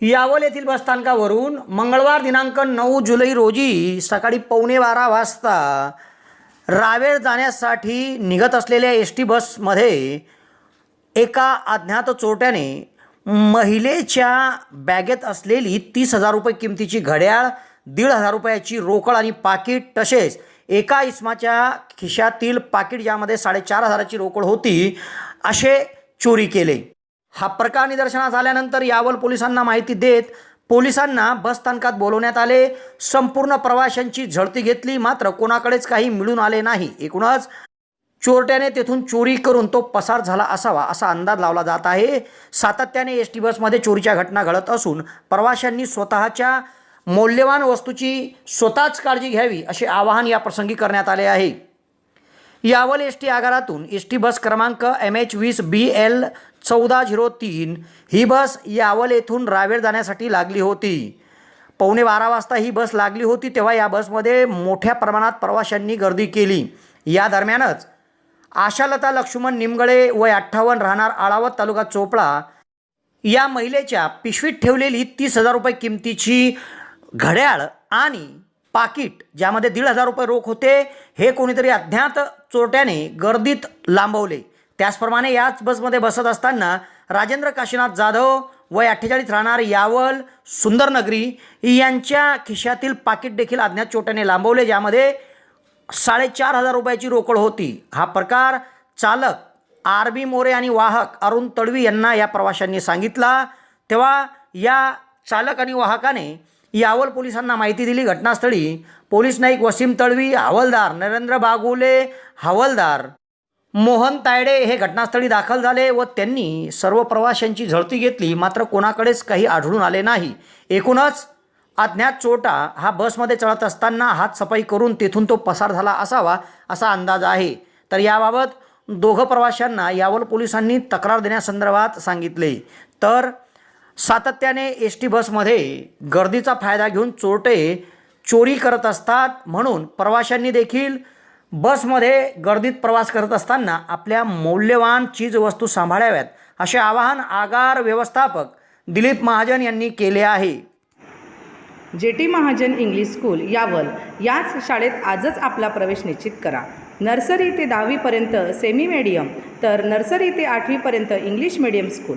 यावल येथील बसस्थानकावरून मंगळवार दिनांक नऊ जुलै रोजी सकाळी पावणे बारा वाजता रावेर जाण्यासाठी निघत असलेल्या एस टी बसमध्ये एका अज्ञात चोरट्याने महिलेच्या बॅगेत असलेली तीस हजार रुपये किमतीची घड्याळ दीड हजार रुपयाची रोकड आणि पाकिट तसेच एका इसमाच्या खिशातील पाकिट ज्यामध्ये साडेचार हजाराची रोकड होती असे चोरी केले. हा प्रकार निदर्शनास आल्यानंतर यावल पोलिसांना माहिती देत पोलिसांना बसस्थानकात बोलवण्यात आले. संपूर्ण प्रवाशांची झडती घेतली. मात्र कोणाकडेच काही मिळून आले नाही. एकूणच चोरट्याने तेथून चोरी करून तो पसार झाला असावा असा अंदाज लावला जात आहे. सातत्याने एस टी बसमध्ये चोरीच्या घटना घडत असून प्रवाशांनी स्वतःच्या मौल्यवान वस्तूची स्वतःच काळजी घ्यावी असे आवाहन या प्रसंगी करण्यात आले आहे. यावल एस टी आगारातून एस टी बस क्रमांक एम एच वीस बी एल चौदा झिरो तीन ही बस यावल येथून रावेर जाण्यासाठी लागली होती. पावणे बारा वाजता ही बस लागली होती तेव्हा या बसमध्ये मोठ्या प्रमाणात प्रवाशांनी गर्दी केली. या दरम्यानच आशालता लक्ष्मण निमगळे वय अठ्ठावन्न राहणार आळावत तालुका चोपडा या महिलेच्या पिशवीत ठेवलेली तीस हजार रुपये किमतीची घड्याळ आणि पाकिट ज्यामध्ये दीड हजार रुपये रोख होते हे कोणीतरी अज्ञात चोरट्याने गर्दीत लांबवले. त्याचप्रमाणे याच बसमध्ये बसत असताना राजेंद्र काशीनाथ जाधव वय अठ्ठेचाळीस राहणार यावल सुंदरनगरी यांच्या खिशातील पाकिट देखील अज्ञात चोट्याने लांबवले ज्यामध्ये साडेचार हजार रुपयाची रोकड होती. हा प्रकार चालक आर बी मोरे आणि वाहक अरुण तडवी यांना या प्रवाशांनी सांगितला. तेव्हा या चालक आणि वाहकाने यावल पोलिसांना माहिती दिली घटनास्थळी. पोलीस नाईक वसीम तळवी हवालदार नरेंद्र बागुले हवालदार मोहन तायडे हे घटनास्थळी दाखल झाले व त्यांनी सर्व प्रवाशांची झळती घेतली मात्र कोणाकडेच काही आढळून आले नाही. एकूणच अज्ञात चोटा हा बसमध्ये चढत असताना हात सफाई करून तेथून तो पसार झाला असावा असा अंदाज आहे. तर याबाबत दोघं प्रवाशांना यावल पोलिसांनी तक्रार देण्यासंदर्भात सांगितले. तर सातत्याने एस टी बसमध्ये गर्दीचा फायदा घेऊन चोरटे चोरी करत असतात म्हणून प्रवाशांनी देखील बसमध्ये गर्दीत प्रवास करत असताना आपल्या मौल्यवान चीजवस्तू सांभाळाव्यात असे आवाहन आगार व्यवस्थापक दिलीप महाजन यांनी केले आहे. J T Mahajan English school Yawal याच शाळेत आजच आपला प्रवेश निश्चित करा. नर्सरी ते दहावीपर्यंत सेमी मीडियम तर नर्सरी ते आठवीपर्यंत इंग्लिश मीडियम स्कूल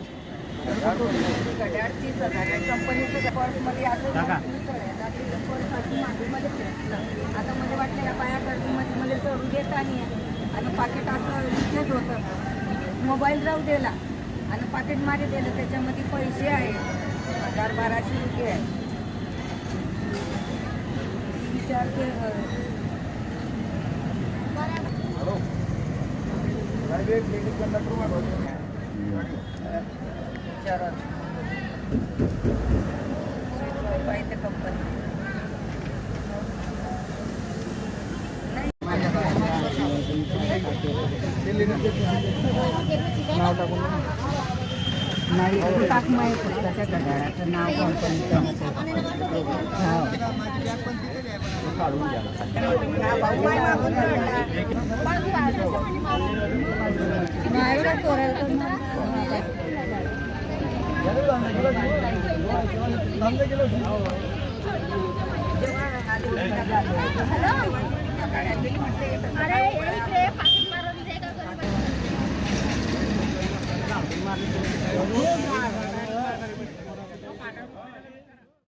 आता मला वाटलं या बाया गर्दीमध्ये मला चढू देत आणि आणि पाकिट असं होतं. मोबाईल राहू दिला. आणि पाकिट मागे दिलं. त्याच्यामध्ये पैसे आहेत. हजार हजार बाराशे रुपये आहे तीन चार ते अं, चार पाहिजे कंपनी. नाही टाक माहीत त्याच्या घड्याळाचं नाव হ্যালো